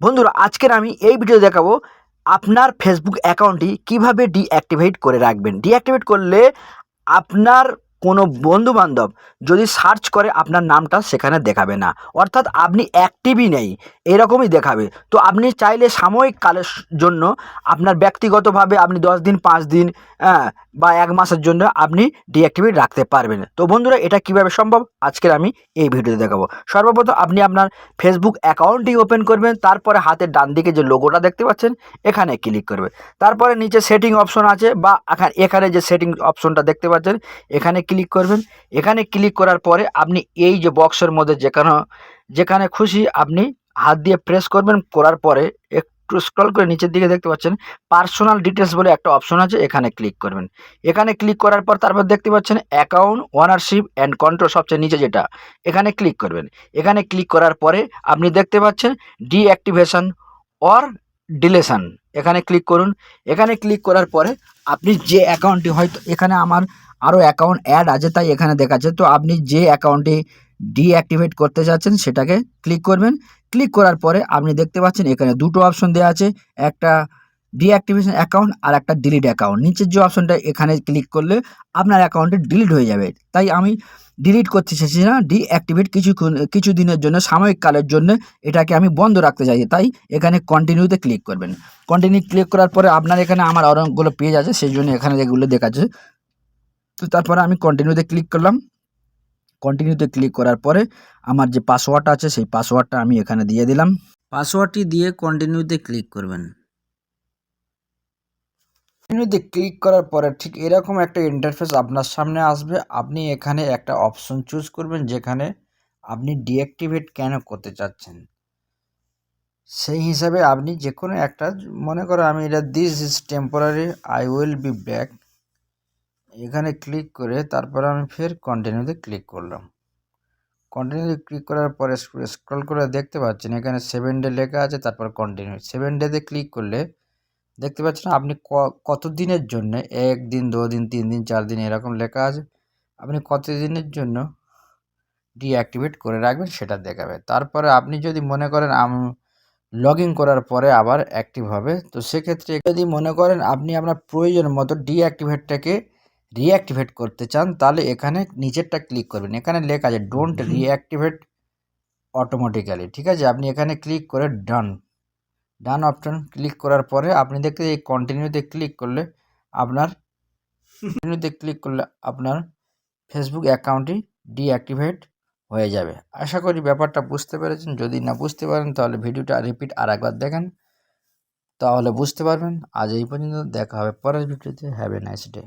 বন্ধুরা, আজকের আমি এই ভিডিও দেখাবো আপনার ফেসবুক অ্যাকাউন্টটি কীভাবে ডিঅ্যাক্টিভেট করে রাখবেন। ডিঅ্যাক্টিভেট করলে আপনার কোনো বন্ধু বান্ধব যদি সার্চ করে আপনার নামটা সেখানে দেখাবে না। অর্থাৎ আপনি অ্যাক্টিভই নেই এরকমই দেখাবে। তো আপনি চাইলে সাময়িক কালের জন্য আপনার ব্যক্তিগতভাবে আপনি দশ দিন পাঁচ দিন হ্যাঁ, বা এক মাসের জন্য আপনি ডিঅ্যাক্টিভেট রাখতে পারবেন। তো বন্ধুরা এটা কীভাবে সম্ভব? আজকের আমি এই ভিডিওতে দেখাবো। সর্বপ্রথম আপনি আপনার ফেসবুক অ্যাকাউন্টটি ওপেন করবেন তারপরে হাতের ডান দিকে যে লোগোটা দেখতে পাচ্ছেন এখানে ক্লিক করবে তারপরে নিচে সেটিং অপশন আছে বা এখানে যে সেটিং অপশনটা দেখতে পাচ্ছেন এখানে ক্লিক করবেন। এখানে ক্লিক করার পরে আপনি এই যে বক্সের মধ্যে যেখানে যেখানে খুশি আপনি হাত দিয়ে প্রেস করবেন। করার পরে একটু স্ক্রল করে নিচের দিকে দেখতে পাচ্ছেন পার্সোনাল ডিটেলস বলে একটা অপশন আছে, এখানে ক্লিক করবেন। এখানে ক্লিক করার পর তারপর দেখতে পাচ্ছেন অ্যাকাউন্ট ওনারশিপ অ্যান্ড কন্ট্রোল সবচেয়ে নিচে যেটা, এখানে ক্লিক করবেন। এখানে ক্লিক করার পরে আপনি দেখতে পাচ্ছেন ডিঅ্যাক্টিভেশন অর ডিলেশন এখানে ক্লিক করুন। এখানে ক্লিক করার পরে আপনি যে অ্যাকাউন্টটি হয়তো, এখানে আমার আরও অ্যাকাউন্ট অ্যাড আছে, তাই এখানে দেখাচ্ছে। তো আপনি যে অ্যাকাউন্টটি ডিঅ্যাক্টিভেট করতে চাচ্ছেন সেটাকে ক্লিক করবেন। ক্লিক করার পরে আপনি দেখতে পাচ্ছেন এখানে দুটো অপশন দেওয়া আছে, একটা ডিঅ্যাক্টিভেশন অ্যাকাউন্ট আর একটা ডিলিট অ্যাকাউন্ট নিচের যে অপশনটা এখানে ক্লিক করলে আপনার অ্যাকাউন্টে ডিলিট হয়ে যাবে। তাই আমি ডিলিট করতে চাইছি না ডিঅ্যাক্টিভেট কিছু কিছু দিনের জন্য, সাময়িক কালের জন্য এটাকে আমি বন্ধ রাখতে চাই তাই এখানে কন্টিনিউতে ক্লিক করবেন। কন্টিনিউ ক্লিক করার পরে আপনার এখানে আমার অনেকগুলো পেজ আছে, সেই জন্য এখানে যেগুলো দেখাচ্ছে। তো তারপরে আমি কন্টিনিউতে ক্লিক করলাম। কন্টিনিউতে ক্লিক করার পরে আমার যে পাসওয়ার্ডটা আছে সেই পাসওয়ার্ডটা আমি এখানে দিয়ে দিলাম। পাসওয়ার্ডটি দিয়ে কন্টিনিউতে ক্লিক করবেন। কন্টিনিউতে ক্লিক করার পরে ঠিক এরকম একটা ইন্টারফেস আপনার সামনে আসবে। আপনি এখানে একটা অপশন চুজ করবেন যেখানে আপনি ডিঅ্যাক্টিভেট কেন করতে চাচ্ছেন। সেই হিসাবে আপনি যে কোনো একটা মনে করো আমি এটা this is temporary I will be back এখানে ক্লিক করে তারপরে আমি ফের কন্টিনিউতে ক্লিক করলাম। কন্টিনিউতে ক্লিক করার পরে স্ক্রল করে দেখতে পাচ্ছেন এখানে সেভেন ডে লেখা আছে, তারপর কন্টিনিউ সেভেন ডেতে ক্লিক করলে দেখতে পাচ্ছেন আপনি কত দিনের জন্য? এক দিন, দু দিন, তিন দিন, চার দিন এরকম লেখা আছে। আপনি কত দিনের জন্য ডিঅ্যাক্টিভেট করে রাখবেন সেটা দেখাবে। তারপরে আপনি যদি মনে করেন আম লগ ইন করার পরে আবার অ্যাক্টিভ হবে, তো সেক্ষেত্রে যদি মনে করেন আপনি আপনার প্রয়োজন মতো ডিঅ্যাক্টিভেটটাকে রিঅ্যাক্টিভেট করতে চান তাহলে এখানে নিচেরটা ক্লিক করবেন। এখানে লেখা আছে ডোন্ট রিঅ্যাক্টিভেট অটোমেটিক্যালি ঠিক আছে? আপনি এখানে ক্লিক করে ডান ডান অপশন ক্লিক করার পরে আপনি দেখতে এই কন্টিনিউতে ক্লিক করলে আপনার কন্টিনিউতে ক্লিক করলে আপনার ফেসবুক অ্যাকাউন্টটি ডিঅ্যাক্টিভেট হয়ে যাবে। আশা করি ব্যাপারটা বুঝতে পেরেছেন। যদি না বুঝতে পারেন তাহলে ভিডিওটা রিপিট আর একবার দেখেন। তাহলে বুঝতে পারবেন। আজ এই পর্যন্ত দেখা হবে পরের ভিডিওতে। Have a nice day